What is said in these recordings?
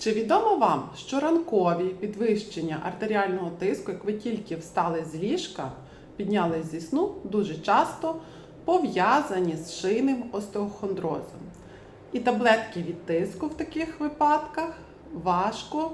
Чи відомо вам, що ранкові підвищення артеріального тиску, як ви тільки встали з ліжка, піднялись зі сну, дуже часто пов'язані з шийним остеохондрозом? І таблетки від тиску в таких випадках важко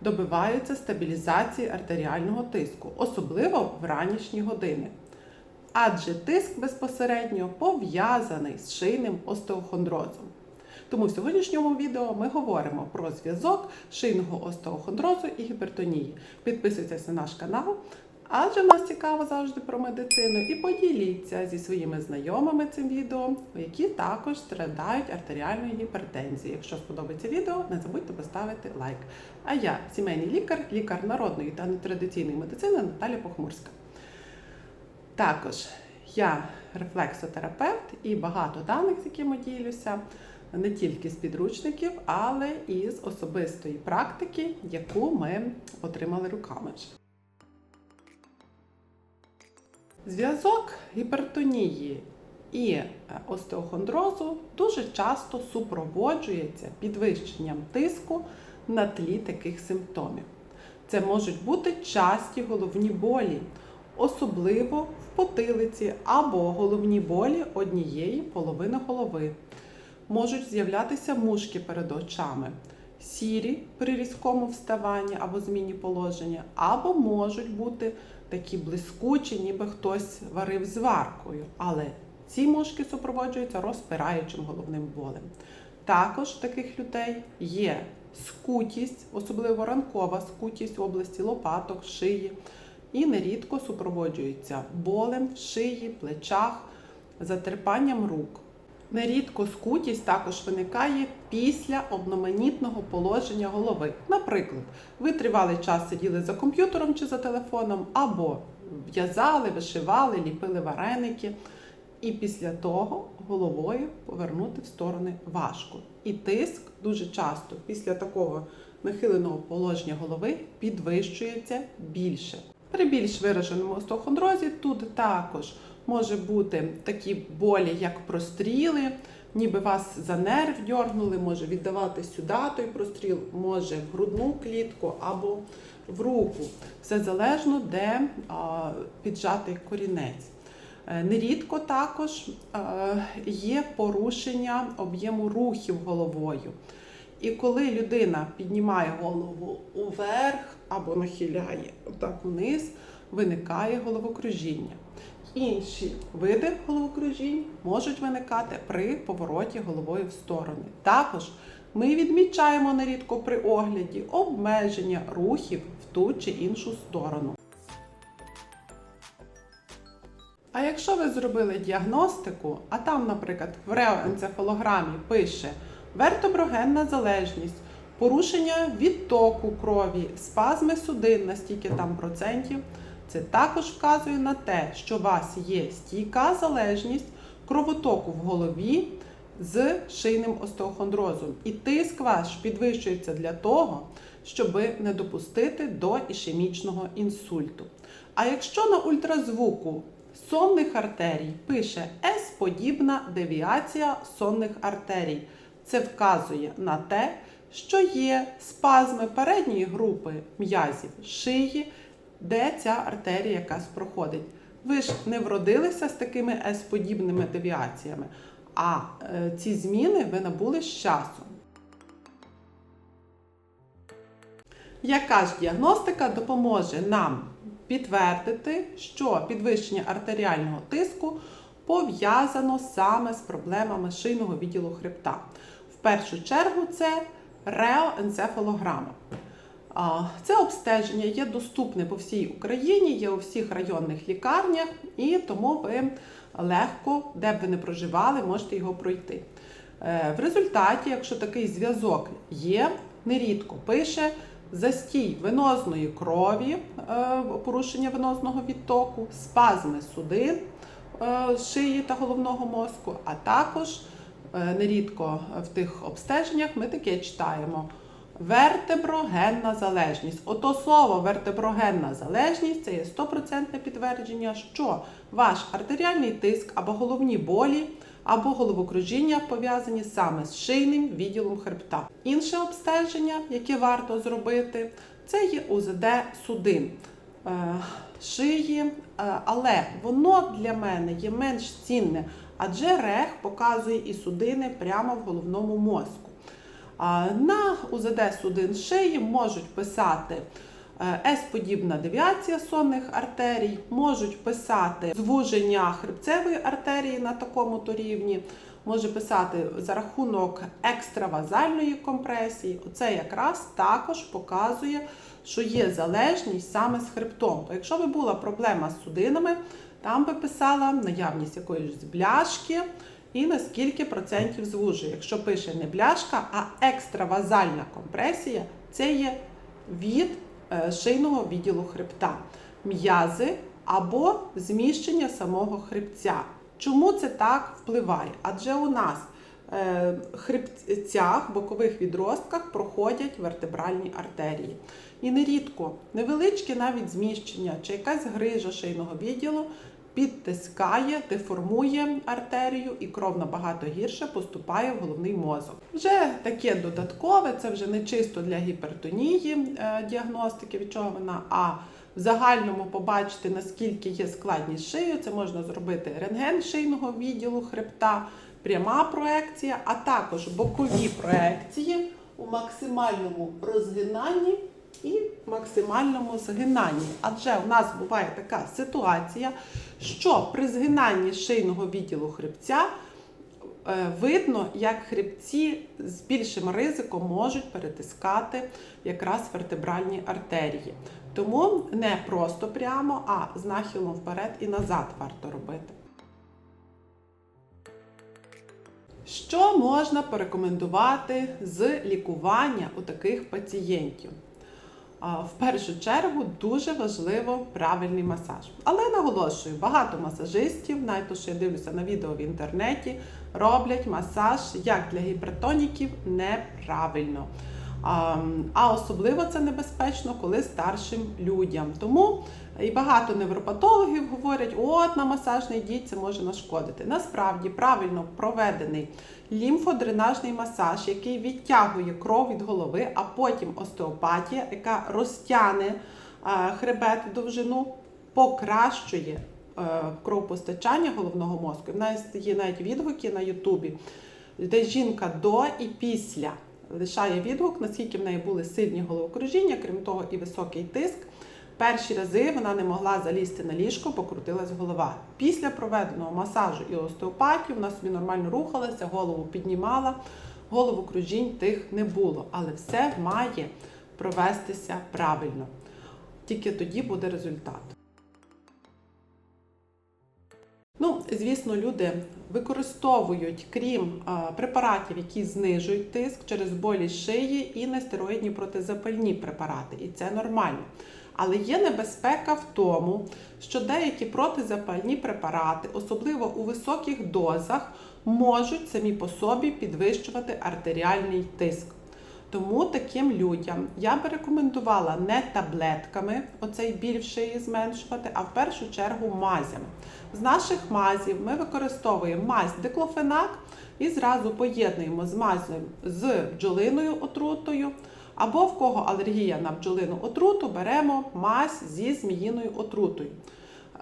добиваються стабілізації артеріального тиску, особливо в ранішні години. Адже тиск безпосередньо пов'язаний з шийним остеохондрозом. Тому в сьогоднішньому відео ми говоримо про зв'язок шийного остеохондрозу і гіпертонії. Підписуйтесь на наш канал, адже в нас цікаво завжди про медицину. І поділіться зі своїми знайомими цим відео, які також страдають артеріальною гіпертензією. Якщо сподобається відео, не забудьте поставити лайк. А я, сімейний лікар, лікар народної та нетрадиційної медицини Наталя Похмурська. Також я рефлексотерапевт і багато даних, з якими ділюся, не тільки з підручників, але і з особистої практики, яку ми отримали руками. Зв'язок гіпертонії і е, остеохондрозу дуже часто супроводжується підвищенням тиску на тлі таких симптомів. Це можуть бути часті головні болі, особливо в потилиці або головні болі однієї половини голови. Можуть з'являтися мушки перед очами, сірі при різкому вставанні або зміні положення, або можуть бути такі блискучі, ніби хтось варив зваркою. Але ці мушки супроводжуються розпираючим головним болем. Також таких людей є скутість, особливо ранкова скутість в області лопаток, шиї, і нерідко супроводжується болем в шиї, плечах, затерпанням рук. Нерідко скутість також виникає після одноманітного положення голови. Наприклад, ви тривалий час сиділи за комп'ютером чи за телефоном, або в'язали, вишивали, ліпили вареники, і після того головою повернути в сторони важко. І тиск дуже часто після такого нахиленого положення голови підвищується більше. При більш вираженому остеохондрозі тут також може бути такі болі, як простріли, ніби вас за нерв дьоргнули, може віддавати сюди той простріл, може в грудну клітку або в руку. Все залежно, де а, піджатий корінець. Е, Нерідко також е, є порушення об'єму рухів головою. І коли людина піднімає голову уверх або нахиляє отак вниз, виникає головокружіння. Інші види головокружінь можуть виникати при повороті головою в сторони. Також ми відмічаємо нерідко при огляді обмеження рухів в ту чи іншу сторону. А якщо ви зробили діагностику, а там, наприклад, в реоенцефалограмі пише вертеброгенна залежність, порушення відтоку крові, спазми судин на стільки там процентів, це також вказує на те, що у вас є стійка залежність кровотоку в голові з шийним остеохондрозом. І тиск ваш підвищується для того, щоб не допустити до ішемічного інсульту. А якщо на ультразвуку сонних артерій пише С-подібна девіація сонних артерій, це вказує на те, що є спазми передньої групи м'язів шиї, де ця артерія якась проходить. Ви ж не вродилися з такими С-подібними девіаціями, а е, ці зміни ви набули з часом. Яка ж діагностика допоможе нам підтвердити, що підвищення артеріального тиску пов'язано саме з проблемами шийного відділу хребта? В першу чергу це реоенцефалограма. Це обстеження є доступне по всій Україні, є у всіх районних лікарнях, і тому ви легко, де б ви не проживали, можете його пройти. Е, В результаті, якщо такий зв'язок є, нерідко пише застій венозної крові, е, порушення венозного відтоку, спазми судин е, шиї та головного мозку, а також нерідко в тих обстеженнях ми таке читаємо. Вертеброгенна залежність. Ото слово вертеброгенна залежність це є стопроцентне підтвердження, що ваш артеріальний тиск або головні болі, або головокружіння пов'язані саме з шийним відділом хребта. Інше обстеження, яке варто зробити, це є УЗД судин е, шиї, е, але воно для мене є менш цінне, адже рех показує і судини прямо в головному мозку. На УЗД судин шиї можуть писати е, С-подібна девіація сонних артерій, можуть писати звуження хребцевої артерії на такому то рівні, може писати за рахунок екстравазальної компресії. Оце якраз також показує, що є залежність саме з хребтом. То якщо би була проблема з судинами, там би писала наявність якоїсь бляшки і на скільки процентів звужує. Якщо пише не бляшка, а екстравазальна компресія, це є від е, шийного відділу хребта, м'язи або зміщення самого хребця. Чому це так впливає? Адже у нас е, в хребцях, бокових відростках проходять вертебральні артерії. І нерідко невеличке навіть зміщення чи якась грижа шийного відділу підтискає, деформує артерію, і кров набагато гірше поступає в головний мозок. Вже таке додаткове, це вже не чисто для гіпертонії е, діагностики, від чого вона, а в загальному побачити, наскільки є складність шию, це можна зробити рентген шийного відділу хребта, пряма проекція, а також бокові проекції у максимальному розгинанні і максимальному згинанні. Адже у нас буває така ситуація, що при згинанні шийного відділу хребця е, видно, як хребці з більшим ризиком можуть перетискати якраз вертебральні артерії. Тому не просто прямо, а з нахилом вперед і назад варто робити. Що можна порекомендувати з лікування у таких пацієнтів? В першу чергу дуже важливо правильний масаж. Але наголошую, багато масажистів, навіть то, що я дивлюся на відео в інтернеті, роблять масаж як для гіпертоніків неправильно. А, особливо це небезпечно, коли старшим людям. Тому і багато невропатологів говорять, от на масаж не йдіть, це може нашкодити. Насправді правильно проведений лімфодренажний масаж, який відтягує кров від голови, а потім остеопатія, яка розтягне хребет в довжину, покращує е, кровопостачання головного мозку. В нас є навіть відгуки на Ютубі, де жінка до і після лишає відгук, наскільки в неї були сильні головокружіння, крім того, і високий тиск. Перші рази вона не могла залізти на ліжко, покрутилась голова. Після проведеного масажу і остеопатії вона собі нормально рухалася, голову піднімала, головокружінь тих не було. Але все має провестися правильно. Тільки тоді буде результат. Ну, звісно, люди використовують, крім а, препаратів, які знижують тиск через болі шиї і нестероїдні протизапальні препарати. І це нормально. Але є небезпека в тому, що деякі протизапальні препарати, особливо у високих дозах, можуть самі по собі підвищувати артеріальний тиск. Тому таким людям я би рекомендувала не таблетками оцей біль в шиї зменшувати, а в першу чергу мазями. З наших мазів ми використовуємо мазь диклофенак і зразу поєднуємо з мазю з бджолиною отрутою. Або в кого алергія на бджолину отруту, беремо мазь зі зміїною отрутою.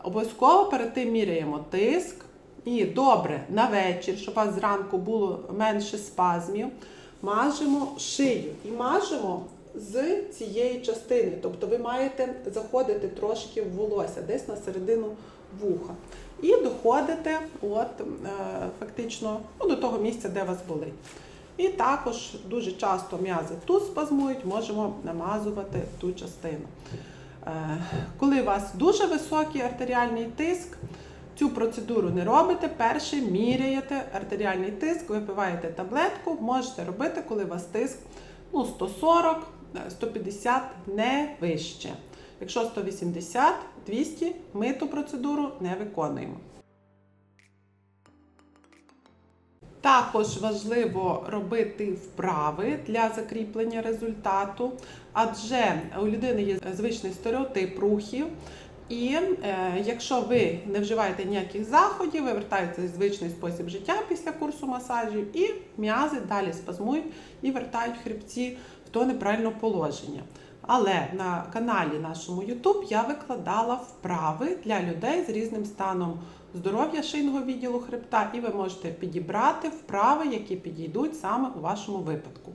Обов'язково перед тим міряємо тиск і добре на вечір, щоб у вас зранку було менше спазмів. Мажемо шию і мажемо з цієї частини. Тобто ви маєте заходити трошки в волосся, десь на середину вуха. І доходите от, е, фактично ну, до того місця, де вас болить. І також дуже часто м'язи тут спазмують, можемо намазувати ту частину. Е, Коли у вас дуже високий артеріальний тиск, цю процедуру не робите, перше міряєте артеріальний тиск, випиваєте таблетку, можете робити, коли у вас тиск ну, 140, 150 не вище. Якщо 180, 200, ми ту процедуру не виконуємо. Також важливо робити вправи для закріплення результату, адже у людини є звичний стереотип рухів. І е, якщо ви не вживаєте ніяких заходів, ви вертаєтеся в звичний спосіб життя після курсу масажів, і м'язи далі спазмують і вертають хребці в то неправильне положення. Але на каналі нашому YouTube я викладала вправи для людей з різним станом здоров'я шийного відділу хребта, і ви можете підібрати вправи, які підійдуть саме у вашому випадку.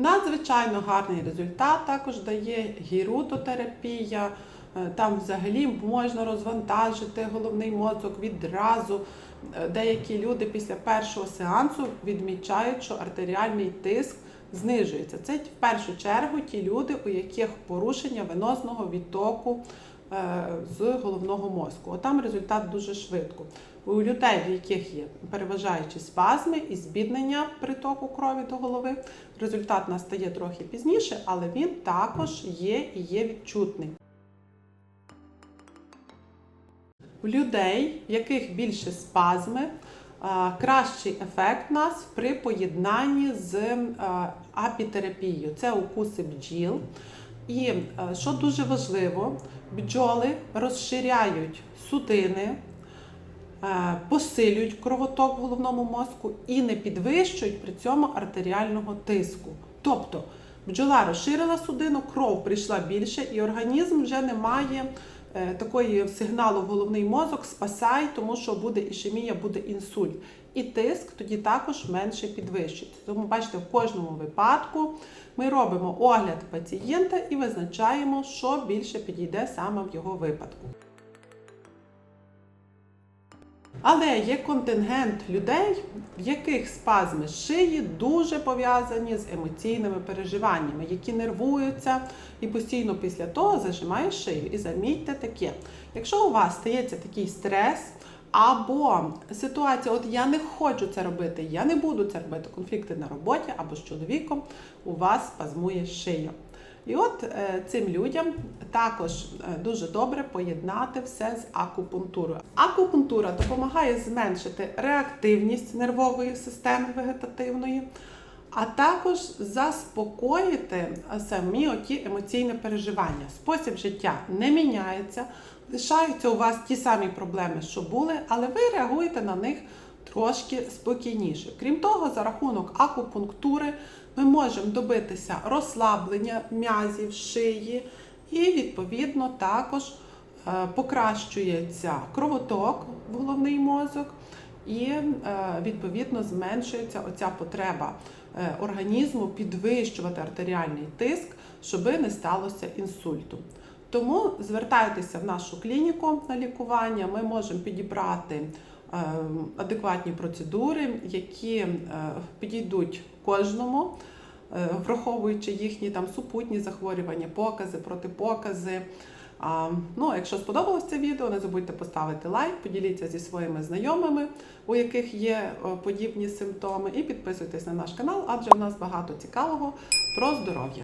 Надзвичайно гарний результат також дає гірутотерапія. Е, Там взагалі можна розвантажити головний мозок відразу. Е, Деякі люди після першого сеансу відмічають, що артеріальний тиск знижується. Це в першу чергу ті люди, у яких порушення венозного відтоку е, з головного мозку. Отам результат дуже швидко. У людей, в яких є переважаючі спазми і збіднення притоку крові до голови, результат настає трохи пізніше, але він також є і є відчутний. У людей, в яких більше спазми, кращий ефект у нас при поєднанні з апітерапією. Це укуси бджіл. І е, що дуже важливо, бджоли розширяють судини, е, посилюють кровоток в головному мозку і не підвищують при цьому артеріального тиску. Тобто бджола розширила судину, кров прийшла більше, і організм вже не має е, такої сигналу в головний мозок, спасай, тому що буде ішемія, буде інсульт. І тиск тоді також менше підвищується. Тому бачите, в кожному випадку ми робимо огляд пацієнта і визначаємо, що більше підійде саме в його випадку. Але є контингент людей, в яких спазми шиї дуже пов'язані з емоційними переживаннями, які нервуються і постійно після того зажимають шию. І замітьте таке: якщо у вас стається такий стрес, або ситуація, от я не хочу це робити, я не буду це робити, конфлікти на роботі або з чоловіком, у вас спазмує шия. І от е, цим людям також е, дуже добре поєднати все з акупунктурою. Акупунктура допомагає зменшити реактивність нервової системи вегетативної, а також заспокоїти самі оті емоційні переживання. Спосіб життя не міняється, лишаються у вас ті самі проблеми, що були, але ви реагуєте на них трошки спокійніше. Крім того, за рахунок акупунктури ми можемо добитися розслаблення м'язів шиї, і, відповідно, також е, покращується кровоток в головний мозок, і, е, відповідно, зменшується оця потреба е, організму підвищувати артеріальний тиск, щоб не сталося інсульту. Тому звертайтеся в нашу клініку на лікування, ми можемо підібрати адекватні процедури, які е, підійдуть кожному, е, враховуючи їхні там супутні захворювання, покази, протипокази. Ну, якщо сподобалось це відео, не забудьте поставити лайк, поділіться зі своїми знайомими, у яких є подібні симптоми, і підписуйтесь на наш канал, адже в нас багато цікавого про здоров'я.